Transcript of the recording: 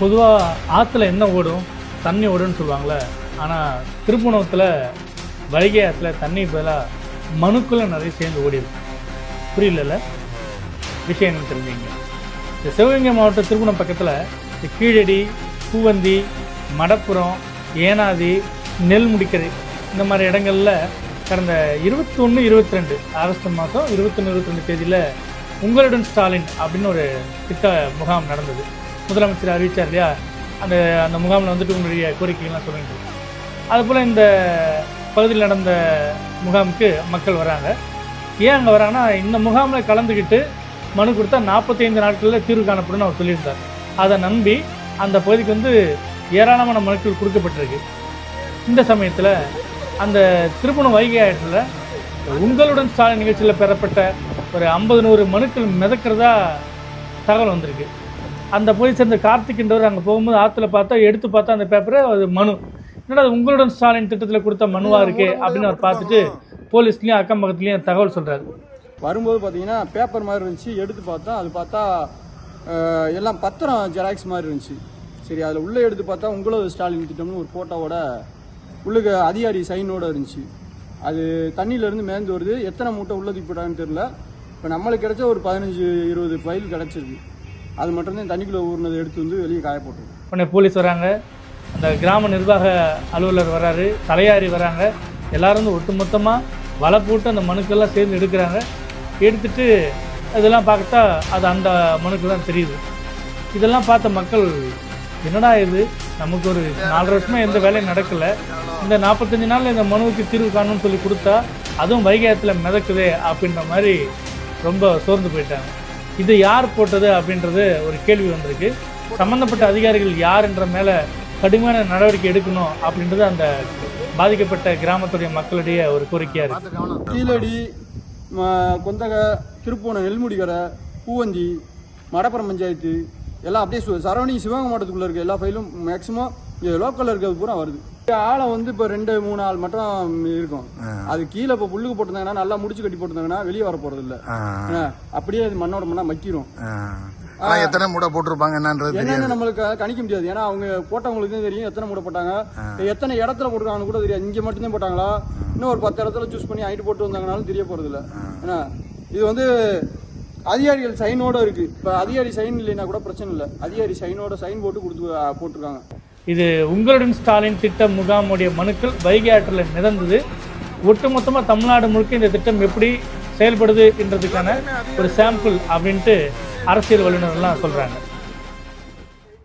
பொதுவாக ஆற்றுல என்ன ஓடும்? தண்ணி ஓடுன்னு சொல்லுவாங்களே ஆனால் திருப்புணத்தில் வைகை ஆற்றுல தண்ணி பதிலாக மனுக்குள்ளே நிறைய சேர்ந்து ஓடிடும் புரியலல்ல? புரியல விஷயம் என்ன தெரிஞ்சுங்க. இந்த சிவகங்கை மாவட்டம் திருப்பணம் பக்கத்தில் இந்த கீழடி பூவந்தி மடப்புறம் ஏனாதி நெல் முடிக்கரை இந்த மாதிரி இடங்களில் கடந்த இருபத்தொன்று இருபத்தி ரெண்டு ஆகஸ்ட் மாதம் இருபத்தொன்று இருபத்தி ரெண்டு தேதியில் உங்களுடன் ஸ்டாலின் அப்படின்னு ஒரு திட்ட முகாம் நடந்தது. முதலமைச்சர் அறிவித்தார் இல்லையா? அந்த அந்த முகாமில் வந்துட்டு உங்களுடைய கோரிக்கைகள்லாம் சொல்லுங்க. அதுபோல் இந்த பகுதியில் நடந்த முகாமுக்கு மக்கள் வராங்க. ஏன் அங்கே வராங்கன்னா இந்த முகாமில் கலந்துக்கிட்டு மனு கொடுத்தா நாற்பத்தைந்து நாட்களில் தீர்வு காணப்படும்னு அவர் சொல்லியிருந்தார். அதை நம்பி அந்த பகுதிக்கு வந்து ஏராளமான மனுக்கள் கொடுக்கப்பட்டிருக்கு. இந்த சமயத்தில் அந்த திருப்பணம் வைகை ஆயிரத்தில் உங்களுடன் ஸ்டாலின் நிகழ்ச்சியில் பெறப்பட்ட ஒரு ஐம்பது நூறு மனுக்கள் மிதக்கிறதா தகவல் வந்திருக்கு. அந்த பகுதியை சேர்ந்த கார்த்திக்ன்றவர் அங்கே போகும்போது ஆற்றுல பார்த்தா எடுத்து பார்த்தா அந்த பேப்பரை அது மனு. என்னடா அது உங்களுடன் ஸ்டாலின் திட்டத்தில் கொடுத்த மனுவாக இருக்கே அப்படின்னு அவர் பார்த்துட்டு போலீஸ்லேயும் அக்கம் பக்கத்துலேயும் தகவல் சொல்கிறாரு வரும்போது பார்த்தீங்கன்னா பேப்பர் மாதிரி இருந்துச்சு எடுத்து பார்த்தா அது பார்த்தா எல்லாம் பத்திரம் ஜெராக்ஸ் மாதிரி இருந்துச்சு. சரி அதில் உள்ளே எடுத்து பார்த்தா உங்களோட ஸ்டாலின் திட்டம்னு ஒரு ஃபோட்டோவோட உள்ளுக்கு அதிகாரி சைனோட இருந்துச்சு. அது தண்ணியிலேருந்து மேந்து வருது. எத்தனை மூட்டை உள்ள தூக்கிட்டாங்கன்னு தெரில இப்போ நம்மளுக்கு கிடைச்ச ஒரு பதினஞ்சு இருபது ஃபைல் கிடச்சிருக்கு. அது மட்டும்தான் தண்ணிக்குள்ளே ஊறினதை எடுத்து வந்து வெளியே காய போட்டுருக்கோம் உடனே போலீஸ் வராங்க. அந்த கிராம நிர்வாக அலுவலர் வராரு தலையாரி வராங்க. எல்லாரும் வந்து ஒட்டுமொத்தமாக வலை போட்டு அந்த மனுக்கெல்லாம் சேர்ந்து எடுக்கிறாங்க. எடுத்துட்டு இதெல்லாம் பார்த்தா அது அந்த மனுக்கு தான் தெரியுது. இதெல்லாம் பார்த்த மக்கள் என்னடா இது? நமக்கு ஒரு நாலு வருஷமாக எந்த வேலையும் நடக்கலை. இந்த நாற்பத்தஞ்சு நாளில் இந்த மனுவுக்கு தீர்வு காணும்னு சொல்லி கொடுத்தா அதுவும் வைகாயத்தில் மிதக்குதே அப்படின்ற மாதிரி ரொம்ப சோர்ந்து போயிட்டாங்க. இது யார் போட்டது அப்படின்றது ஒரு கேள்வி வந்திருக்கு. சம்பந்தப்பட்ட அதிகாரிகள் யார் என்ற மேலே கடுமையான நடவடிக்கை எடுக்கணும் அப்படின்றது அந்த பாதிக்கப்பட்ட கிராமத்துடைய மக்களுடைய ஒரு கோரிக்கையாக இருக்குது கீழடி கொந்தக திருப்பூணம் நெல்முடிகரை பூவந்தி மடப்புறம் பஞ்சாயத்து எல்லாம் அப்படியே சரௌண்டிங் சிவகங்கை மாவட்டத்துக்குள்ள இருக்க எல்லா ஃபைலும் மேக்ஸிமம் லோக்கலில் இருக்கிறது பூரா வருது. ஆழம் வந்து இப்போ ரெண்டு மூணு ஆள் மட்டும் இருக்கும். அது கீழே இப்போ புல்லுக்கு போட்டிருந்தாங்கன்னா நல்லா முடிச்சு கட்டி போட்டிருந்தாங்கன்னா வெளியே வர போறது இல்ல. அப்படியே அது மண்ணோட மண்ணா மக்கிரும். எத்தனை மூடை போட்டிருப்பாங்க என்னன்றது என்னன்னு நம்மளுக்கு கணிக்க முடியாது. ஏன்னா அவங்க போட்டவங்களுக்கு தெரியும் எத்தனை மூட்டை போட்டாங்க. எத்தனை இடத்துல போட்டுருக்காங்கன்னு கூட தெரியாது. இங்க மட்டும்தான் போட்டாங்களா? இன்னும் ஒரு பத்து இடத்துல சூஸ் பண்ணி ஐட்டு போட்டு வந்தாங்கனாலும் தெரிய போறது இல்ல. ஏன்னா இது வந்து அதிகாரிகள் சைனோட இருக்கு. இப்ப அதிகாரி சைன் இல்லைன்னா கூட பிரச்சனை இல்லை. அதிகாரி சைனோட சைன் போட்டு கொடுத்து போட்டிருக்காங்க. இது உங்களுடன் ஸ்டாலின் திட்டம் முகாமுடைய மனுக்கள் வைகை ஆற்றில் மிதந்தது. ஒட்டுமொத்தமாக தமிழ்நாடு முழுக்க இந்த திட்டம் எப்படி செயல்படுது என்றதுக்கான ஒரு சாம்பிள் அப்படின்ட்டு அரசியல் வல்லுநர்லாம் சொல்கிறாங்க